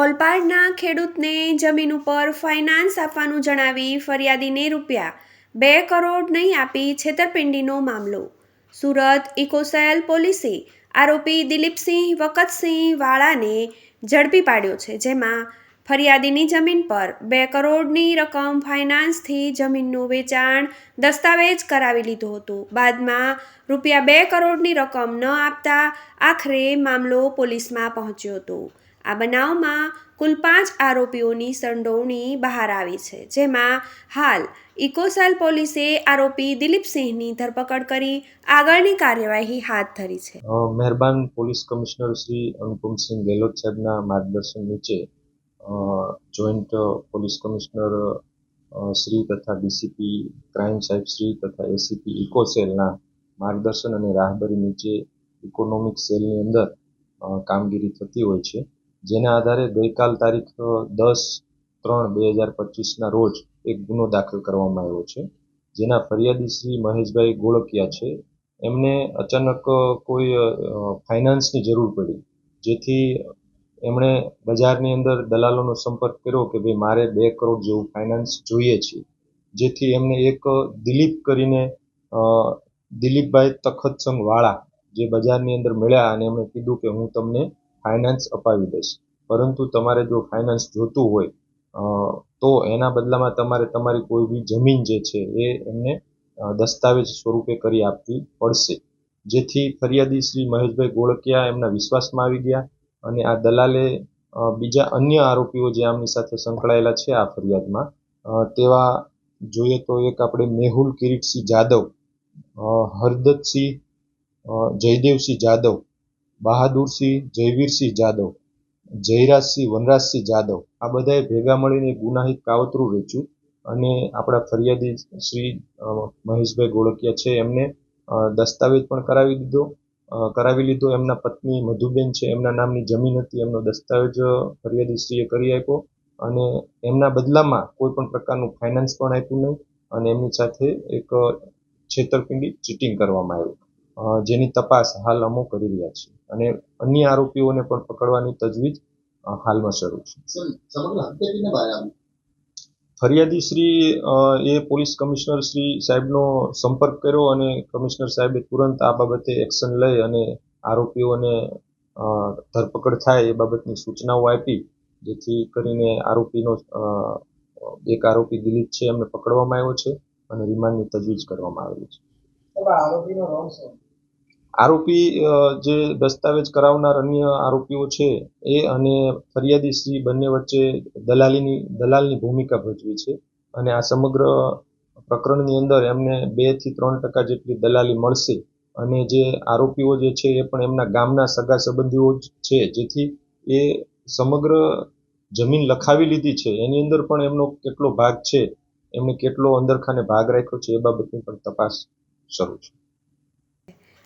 ઓલપાડના ખેડૂતને જમીન ઉપર ફાઇનાન્સ આપવાનું જણાવી ફરિયાદીને રૂપિયા બે કરોડ નહીં આપી છેતરપિંડીનો મામલો. સુરત ઇકોસેલ પોલીસે આરોપી દિલીપસિંહ વકતસિંહ વાળાને ઝડપી પાડ્યો છે, જેમાં ફરિયાદીની જમીન પર બે કરોડની રકમ ફાઇનાન્સથી જમીનનું વેચાણ દસ્તાવેજ કરાવી લીધું હતું. બાદમાં રૂપિયા બે કરોડની રકમ ન આપતા આખરે મામલો પોલીસમાં પહોંચ્યો હતો. આ બનાવમાં કુલ પાંચ આરોપીઓની સંડોવણી બહાર આવી છે, જેમાં હાલ ઇકોસેલ પોલીસે આરોપી દિલીપસિંહની ધરપકડ કરી આગળની કાર્યવાહી હાથ ધરી છે. મહેરબાન પોલીસ કમિશનર શ્રી અનુપમસિંહ ગેહલોત સાહેબના માર્ગદર્શન નીચે જોઈન્ટ પોલીસ કમિશનર શ્રી તથા ડીસીપી, ક્રાઇમ સાહેબ શ્રી તથા એસીપી ઇકોસેલના માર્ગદર્શન અને રાહબરી નીચે ઇકોનોમિક સેલની અંદર કામગીરી થતી હોય છે. જેના આધારે ગઈકાલ તારીખ દસ ત્રણ બે હજાર પચીસના રોજ એક ગુનો દાખલ કરવામાં આવ્યો છે. જેના ફરિયાદી શ્રી મહેશભાઈ ગોળકિયા છે. એમને અચાનક કોઈ ફાઇનાન્સની જરૂર પડી. જેથી એમણે બજારની અંદર દલાલોનો સંપર્ક કર્યો કે ભાઈ મારે બે કરોડ જેવું ફાઇનાન્સ જોઈએ છે. જેથી એમને એક દિલીપ કરીને દિલીપભાઈ તખતસંગ વાળા જે બજારની અંદર મળ્યા અને એમણે કીધું કે હું તમને ફાઇનાન્સ અપાવી દઈશ. પરંતુ તમારે જો ફાઇનાન્સ જોતું હોય તો એના બદલામાં તમારે તમારી કોઈ બી જમીન જે છે એ એમને દસ્તાવેજ સ્વરૂપે કરી આપવી પડશે. જેથી ફરિયાદી શ્રી મહેશભાઈ ગોળકિયા એમના વિશ્વાસમાં આવી ગયા અને આ દલાલે બીજા અન્ય આરોપીઓ જે આમની સાથે સંકળાયેલા છે આ ફરિયાદમાં તેવા જોઈએ તો એક આપણે મેહુલ કિરીટસિંહ જાદવ હરદતસિંહ જયદેવસિંહ જાદવ બહાદુરસિંહ, જયવીરસિંહ જાદવ, જયરાજસિંહ, વનરાજસિંહ જાદવ આ બધાએ ભેગા મળીને ગુનાહિત કાવતરું રચ્યું અને આપણા ફરિયાદી શ્રી મહેશભાઈ ગોળકિયા છે એમને દસ્તાવેજ પણ કરાવી દીધો. કરાવી લીધો. એમના પત્ની મધુબેન છે. એમના નામની જમીન હતી. એમનો દસ્તાવેજ ફરિયાદી શ્રીએ કરી આપ્યો અને એમના બદલામાં કોઈ પણ પ્રકારનું ફાઇનાન્સ પણ આપ્યું નહીં અને એમની સાથે એક છેતરપિંડી ચીટિંગ કરવામાં આવ્યું જેની તપાસ હાલ અમો કરી રહ્યા છે. અને અન્ય આરોપીઓને પણ પકડવાની તજવીજ હાલમાં શરૂ છે. ફરિયાદી Shri A police commissioner Shri સાહેબનો સંપર્ક કર્યો અને કમિશનર સાહેબે તુરંત આ બાબતે એક્શન લઈ અને આરોપીઓને ધરપકડ થાય એ બાબતની સૂચનાઓ આપી જેથી કરીને આરોપીનો એક આરોપી દિલીપ છે એમને પકડવામાં આવ્યો છે અને રિમાન્ડની તજવીજ કરવામાં આવેલી છે. આરોપીનો આરોપી જે દસ્તાવેજ કરાવનાર અન્ય આરોપીઓ છે એ અને ફરિયાદી શ્રી બંને વચ્ચે દલાલીની, દલાલની ભૂમિકા ભજવી છે અને આ સમગ્ર પ્રકરણની અંદર એમને બેથી ત્રણ ટકા જેટલી દલાલી મળશે અને જે આરોપીઓ જે છે એ પણ એમના ગામના સગા સંબંધીઓ જ છે, જેથી એ સમગ્ર જમીન લખાવી લીધી છે. એની અંદર પણ એમનો કેટલો ભાગ છે એમને કેટલો અંદરખાને ભાગ રાખ્યો છે એ બાબતની પણ તપાસ શરૂ છે.